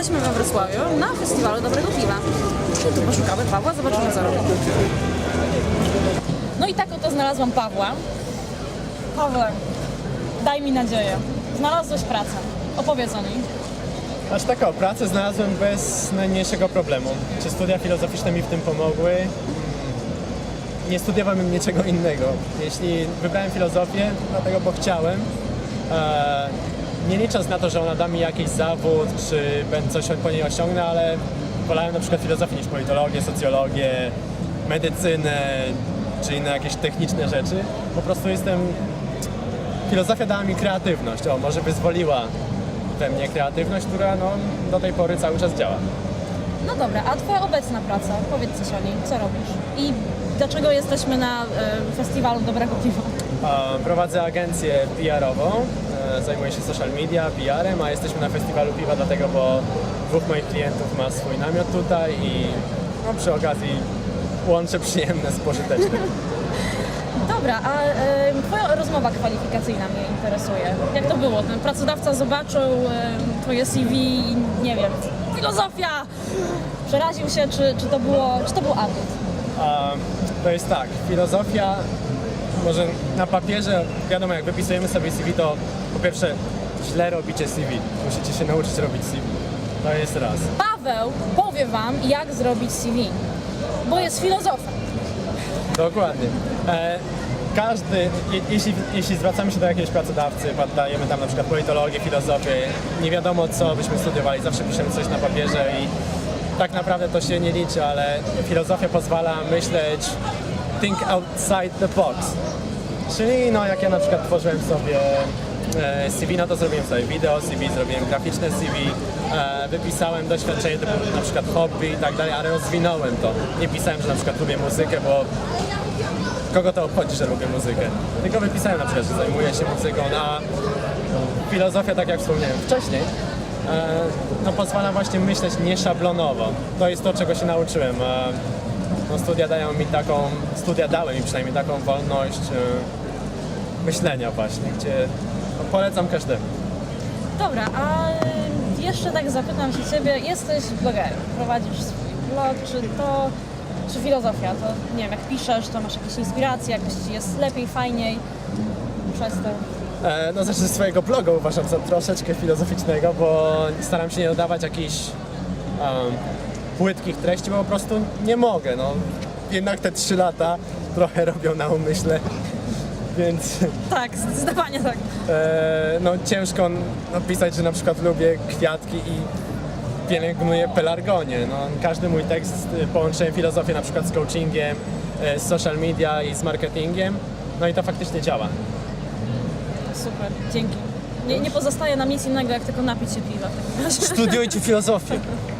jesteśmy we Wrocławiu na festiwalu Dobrego Piwa. I tu poszukamy Pawła, zobaczymy co robi. No i tak oto znalazłam Pawła. Pawle, daj mi nadzieję. Znalazłeś pracę. Opowiedz o niej. Aż taką pracę znalazłem bez najmniejszego problemu. Czy studia filozoficzne mi w tym pomogły? Nie studiowałem niczego innego. Jeśli wybrałem filozofię, dlatego bo chciałem, e, nie licząc na to, że ona da mi jakiś zawód, czy będę coś po niej osiągnę, ale wolałem na przykład filozofię niż politologię, socjologię, medycynę, czy inne jakieś techniczne rzeczy. Po prostu jestem filozofia dała mi kreatywność, o, może wyzwoliła we mnie kreatywność, która no, do tej pory cały czas działa. No dobra, a twoja obecna praca? Powiedz coś o niej. Co robisz? I dlaczego jesteśmy na e, festiwalu Dobrego Piwa? Prowadzę agencję PR-ową, zajmuję się social media, PR-em, a jesteśmy na festiwalu piwa dlatego, bo dwóch moich klientów ma swój namiot tutaj i no, przy okazji łączę przyjemne z pożytecznym. Dobra, a e, twoja rozmowa kwalifikacyjna mnie interesuje. Jak to było? Ten pracodawca zobaczył e, twoje CV i nie wiem, filozofia! Przeraził się, czy, czy, to, było, czy to był atut? A, to jest tak, filozofia, może na papierze, wiadomo, jak wypisujemy sobie CV, to po pierwsze źle robicie CV, musicie się nauczyć robić CV. To jest raz. Paweł powie wam, jak zrobić CV, bo jest filozofem. Dokładnie. E, każdy, je, jeśli, jeśli zwracamy się do jakiegoś pracodawcy, poddajemy tam na przykład politologię, filozofię, nie wiadomo co byśmy studiowali, zawsze piszemy coś na papierze i tak naprawdę to się nie liczy, ale filozofia pozwala myśleć think outside the box. Czyli no jak ja na przykład tworzyłem sobie CV, no to zrobiłem sobie wideo CV, zrobiłem graficzne CV, e, wypisałem doświadczenie typu na przykład hobby i tak dalej, ale rozwinąłem to. Nie pisałem, że na przykład lubię muzykę, bo kogo to obchodzi, że lubię muzykę. Tylko wypisałem na przykład, że zajmuję się muzyką, a filozofia, tak jak wspomniałem wcześniej, e, no pozwala właśnie myśleć nieszablonowo. To jest to, czego się nauczyłem. E, no, studia dają mi taką, studia dały mi przynajmniej taką wolność e, myślenia właśnie, gdzie polecam każdemu. Dobra, a e, jeszcze tak zapytam się ciebie, jesteś blogerem, prowadzisz swój blog, czy to, czy filozofia, to nie wiem, jak piszesz, to masz jakieś inspiracje, jakoś ci jest lepiej, fajniej przez to. E, No znaczy swojego bloga uważam za troszeczkę filozoficznego, bo staram się nie dodawać jakichś um, płytkich treści, bo po prostu nie mogę. No. Jednak te trzy lata trochę robią na umyśle, więc Tak, zdecydowanie tak. e, no, ciężko napisać, że na przykład lubię kwiatki i pielęgnuję pelargonię. No, każdy mój tekst y, połączyłem filozofię na przykład z coachingiem, e, z social media i z marketingiem, no i to faktycznie działa. Super, dzięki. Nie, nie pozostaje nam nic innego, jak tylko napić się piwa. Studiujcie filozofię.